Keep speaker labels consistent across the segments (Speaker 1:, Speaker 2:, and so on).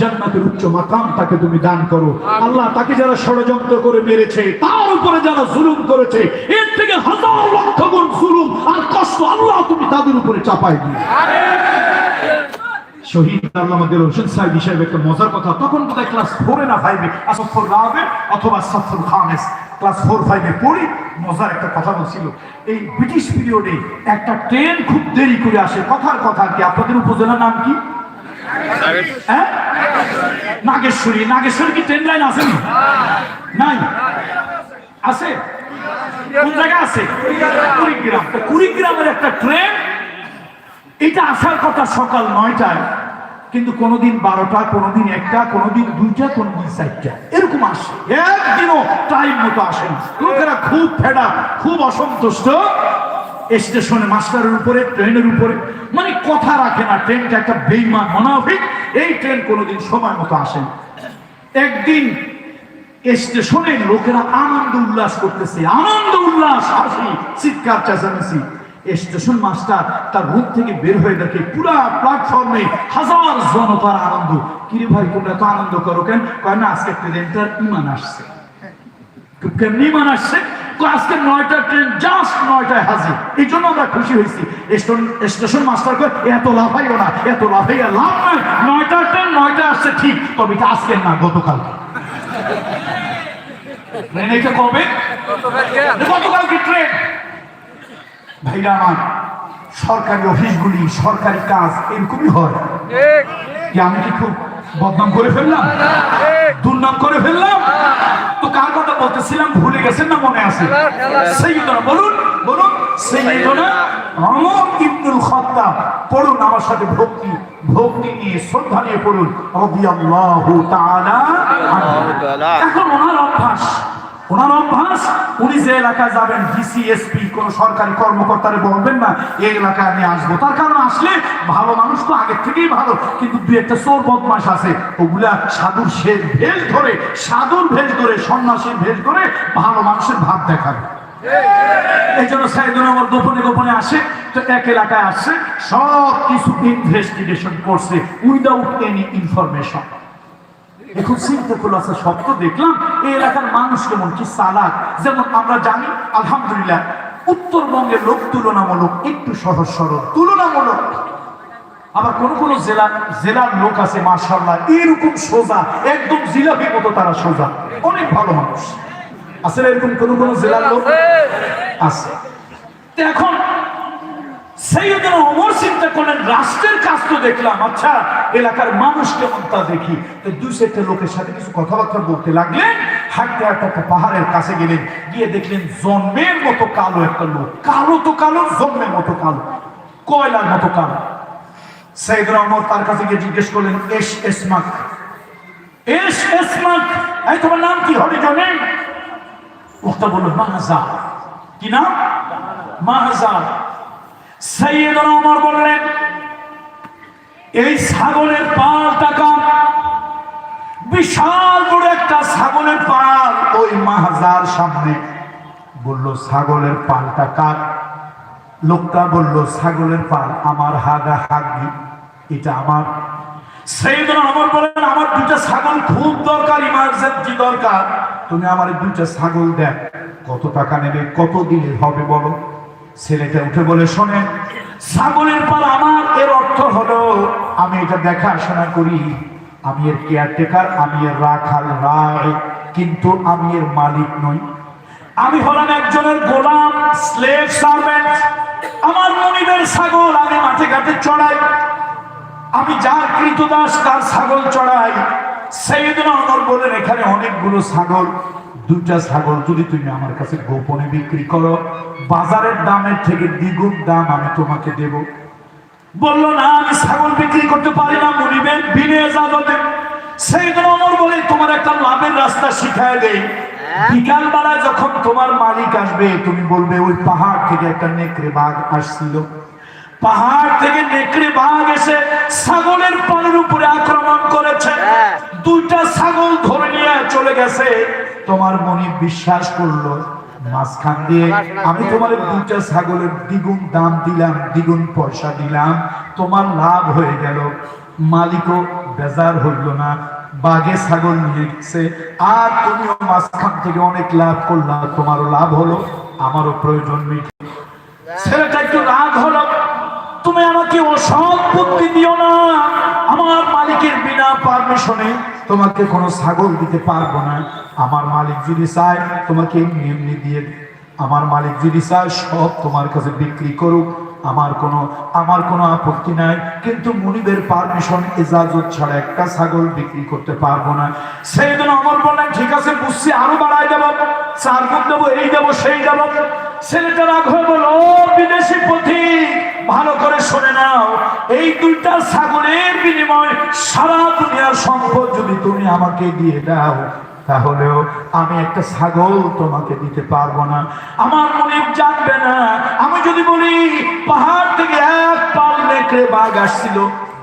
Speaker 1: জান্নাতের উচ্চ মাকাম তাকে তুমি দান করো। আল্লাহ তাকে যারা ষড়যন্ত্র করে মেরেছে তার উপরে যারা জুলুম করেছে এর থেকে হাজার লক্ষ গুণ জুলুম আর কষ্ট আল্লাহ তুমি তাদের উপরে চাপাই দিও। শহীদ আল্লামা দিল হোসেন সাহেব হিসেবে একটা মজার কথা তখন বোধহয় ক্লাস ফোরে না ফাইভে আসফর রাবে অথবা সফর খামেস ক্লাস ফোর ফাইভে পড়ি মজার একটা কথা বলছিল। এই ব্রিটিশ পিরিয়ডে একটা ট্রেন খুব দেরি করে আসে কথার কথা কি? আপনাদের উপজেলার নাম কি? হ্যাঁ? নাগেশ্বরী নাগেশ্বরী কি ট্রেন লাইন আছে নাই? আছে? কোন জায়গায় আছে? কুড়িগ্রাম। তো কুড়িগ্রামের একটা ট্রেন এটা আসার কথা সকাল নয়টায়, কিন্তু কোনোদিন বারোটা, কোনোদিন একটা, কোনোদিন দুইটা, কোনোদিন চারটা। এরকম আসে। একদিনও টাইম মতো আসে লোকেরা খুব ফেডা, খুব অসন্তুষ্ট। স্টেশনে মাস্টারের উপরে ট্রেনের উপরে মানে কথা রাখে না ট্রেনটা একটা বেইমান মনাফিক, এই ট্রেন কোনোদিন সময় মতো আসে একদিন স্টেশনে লোকেরা আনন্দ উল্লাস করতেছে, আনন্দ উল্লাস, হাসি, চিৎকার, চেঁচামেচি। স্টেশন মাস্টার তার রুম থেকে বের হয়ে দেখে পুরা প্ল্যাটফর্মে হাজার জনতার আনন্দ। কিরে ভাই, তোমরা এত আনন্দ করো কেন? কয় না, আজকে ট্রেনটার ইমান আসছে। কেমনি ইমান আসছে? আজকে নয়টা ট্রেন জাস্ট নয়টায় হাজির। এই জন্য আমরা খুশি হয়েছি। স্টেশন মাস্টার করে এত লাফাইও না এত লাফাইয়া লাভ নাই। নয়টা ট্রেন নয়টা আসছে ঠিক তবে এটা আজকের না গতকালকে ট্রেন এটা কবে? গতকালকে ট্রেন। ভাইরা আমার সরকারি অফিসগুলি সরকারি কাজ এরকমই হয়। আমি কি খুব বদনাম করে ফেললাম? দুর্নাম করে ফেললাম? তো কার কথা বলতেছিলাম? ভুলে গেছেন না মনে আছে? সেইদনা বলুন বলুন সেইদনা অমর ইবনুল খাত্তাব। পড়ুন আমার সাথে ভক্তি ভক্তি নিয়ে শ্রদ্ধা নিয়ে পড়ুন। রাদিয়াল্লাহু তাআলা। এখন ওনার অভ্যাস। ওনার অভ্যাস, উনি যে এলাকায় যাবেন ডিসি এসপি, কোন সরকারি কর্মকর্তারে বলবেন না, এই এলাকায় আমি আসব। তার কারণ আসলে ভালো মানুষ তো আগের থেকেই ভালো, কিন্তু দুই একটা চোর বদমাস আছে। ওগুলা সাধুর সে ভেজ ধরে, সাধুর ভেজ ধরে, সন্ন্যাসীর ভেজ ধরে ভালো মানুষের ভাব দেখাবে। এই জন্য সাইদুল আমার গোপনে গোপনে আসে, তো এক এলাকায় আসছে সব কিছু ইনভেস্টিগেশন করছে উইদাউট এনি ইনফরমেশন করল আচ্ছা সব তো দেখলাম। এই এলাকার মানুষ কেমন? কি সালাক? যেমন আমরা জানি আলহামদুলিল্লাহ উত্তরবঙ্গের লোক তুলনামূলক একটু সহজ সরল। তুলনামূলক। আবার কোন কোন জেলা জেলার লোক আছে মার্শাল্লাহ এরকম সোজা একদম জিলাপির মতো তারা সোজা। অনেক ভালো মানুষ। আসলে এরকম কোন কোন জেলার লোক? আছে। এখন সেই জন্য অমর চিন্তা করলেন রাষ্ট্রের কাজ দেখলাম আচ্ছা এলাকার মানুষ কেমন তা দেখি। তো দুই চারটে লোকের সাথে কিছু কথাবার্তা বলতে লাগলেন, হাঁটতে হাঁটতে একটা পাহাড়ের কাছে গেলেন, গিয়ে দেখলেন জন্মের মতো কালো একটা লোক। কালো তো কালো, জন্মের মতো কালো, কয়লার মতো কালো। সাইদুল অমর তার কাছে গিয়ে জিজ্ঞেস করলেন, এস এসমাক? এস এসমাক? এই, তোমার নাম কি? হবে জানেন লোকটা বলল মাহাজা কি নাম? মাহাজা সৈয়দনা ওমর বললেন এই ছাগলের পাল টাকা। বিশাল বড় একটা ছাগলের পাল ওই মাহাজার সামনে। বলল, ছাগলের পালটা কার? লোকটা বলল, ছাগলের পাল আমার হাগা হাগি, এটা আমার। সেইদিন আমার বলেন, আমার দুটা ছাগল খুব দরকার ইমার্জেন্সি দরকার। তুমি আমার দুইটা ছাগল দেখ, কত টাকা নেবে, কত দিলে হবে বলো? ছেলেটা উঠে বলে শোনে ছাগলের পাল আমার, এর অর্থ হলো আমি এটা দেখাশোনা করি। আমি এর কেয়ারটেকার আমি এর রাখাল রায়, কিন্তু আমি এর মালিক নই। আমি হলাম একজনের গোলাম স্লেভ সার্ভেন্ট আমার মনিবের ছাগল আমি মাঠে ঘাটে চড়াই। আমি যার কৃতদাস, তার ছাগল চড়াই। সেইদিন আমার বলেন, এখানে অনেকগুলো ছাগল। দুটা ছাগল যদি তুমি আমার কাছে গোপনে বিক্রি করো, বাজারের দামের থেকে দ্বিগুণ দাম আমি তোমাকে দেব। বলল না আমি ছাগল বিক্রি করতে পারি না। মনিবের বিনে এজাজতে সেইদিন আমার বলে তোমার একটা লাভের রাস্তা শিখায় দেই। বিকাল বেলায় যখন তোমার মালিক আসবে তুমি বলবে ওই পাহাড় থেকে একটা নেকড়ে বাঘ আসছিল। পাহাড় থেকে নেকড়ে বাঘ এসে ছাগলের পানের উপরে আক্রমণ করেছে। দুইটা ছাগল ধরে নিয়ে চলে গেছে। তোমার মনে বিশ্বাস করল? মাঝখান দিয়ে আমি তোমার দুইটা ছাগলের দ্বিগুণ দাম দিলাম, দ্বিগুণ পয়সা দিলাম, তোমার লাভ হয়ে গেল। মালিকও বেজার হইল না, বাঘে ছাগল নিয়ে গেছে আর তুমিও মাঝখান থেকে অনেক লাভ করলা, তোমারও লাভ হলো, আমারও প্রয়োজন নেই। ছেলেটা একটু রাগ হলো, তুমি আমাকে অসৎ বুদ্ধি দিও না, আমার মালিকের বিনা পারমিশনে তোমাকে কোনো ছাগল দিতে পারব না। আমার মালিক যদি চায়, তোমাকে এমনি এমনি দিয়ে। আমার মালিক যদি চায়, সব তোমার কাছে বিক্রি করুক। আমার কোনো আমার কোনো আপত্তি নাই। কিন্তু মুনিবের পারমিশন এজাজত ছাড়া একটা ছাগল বিক্রি করতে পারব না। সেই জন্য আমার বললেন, ঠিক আছে, বুঝছি, আরও বাড়াই দেবো। চার গুণ দেবো, এই দেবো, সেই দেবো। ছেলেটা রাগ হয়ে বলো এই দুইটা ছাগলের বিনিময় সারা দুনিয়ার সম্পদ যদি তুমি আমাকে দিয়ে দাও, তাহলেও আমি একটা ছাগল তোমাকে দিতে পারব না। আমার মনিব জানবে না। আমি যদি বলি, পাহাড় থেকে এক পাল নেকড়ে বাঘ আসছিল।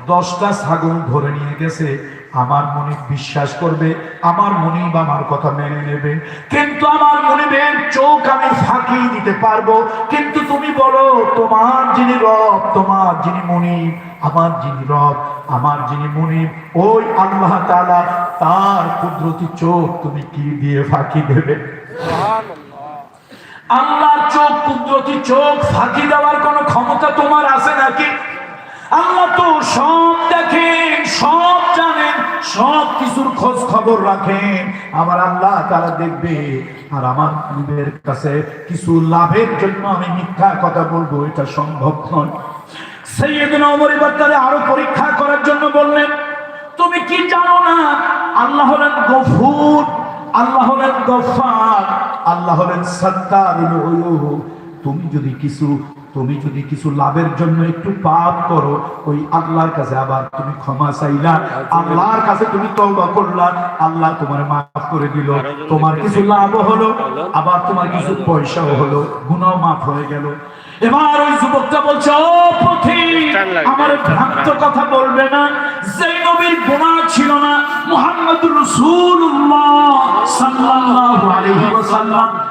Speaker 1: দশটা ছাগল ধরে নিয়ে গেছে। আমার মনিব বিশ্বাস করবে, আমার মনিব আমার কথা মেনে নেবে। কিন্তু আমার মনিবের চোখ আমি ফাঁকি দিতে পারব। কিন্তু তুমি বলো, তোমার যিনি রব, তোমার যিনি মনিব, আমার যিনি রব, আমার যিনি মনিব, ওই আল্লাহ তাআলা তার কুদরতি চোখ তুমি কি দিয়ে ফাঁকি দেবে? আল্লাহ চোখ, কুদরতি চোখ ফাঁকি দেওয়ার কোনো ক্ষমতা তোমার আছে নাকি? আল্লাহ তো সব দেখেন, সব জানেন, সব কিছুর খোঁজ খবর রাখেন। আমার আল্লাহ তারা দেখবে, আর আমার নিজের কাছে কিছু লাভের জন্য আমি মিথ্যা কথা বলব, এটা সম্ভব নয়। সৈয়দিন অমর এবার তারে আরও পরীক্ষা করার জন্য বললেন, তুমি কি জানো না, আল্লাহ হলেন গফুর, আল্লাহ হলেন গফার, আল্লাহ হলেন সত্তারুল উয়ুব তুমি যদি কিছু, তুমি যদি কিছু লাভের জন্য একটু পাপ করো, ওই আল্লাহর কাছে আবার তুমি ক্ষমা চাইলা। আল্লাহর কাছে তুমি তওবা করলা। আল্লাহ তোমার মাফ করে দিল। তোমার কিছু লাভ হলো, আবার তোমার কিছু পয়সাও হলো। গুনাহ মাফ হয়ে গেল। এবার ওই যুবকটা বলছে, ও পথিক আমার ভ্রান্ত কথা বলবে না। যেই নবীর গুনাহ ছিল না, মুহাম্মদুর রাসূলুল্লাহ সাল্লাল্লাহু আলাইহি ওয়াসাল্লাম।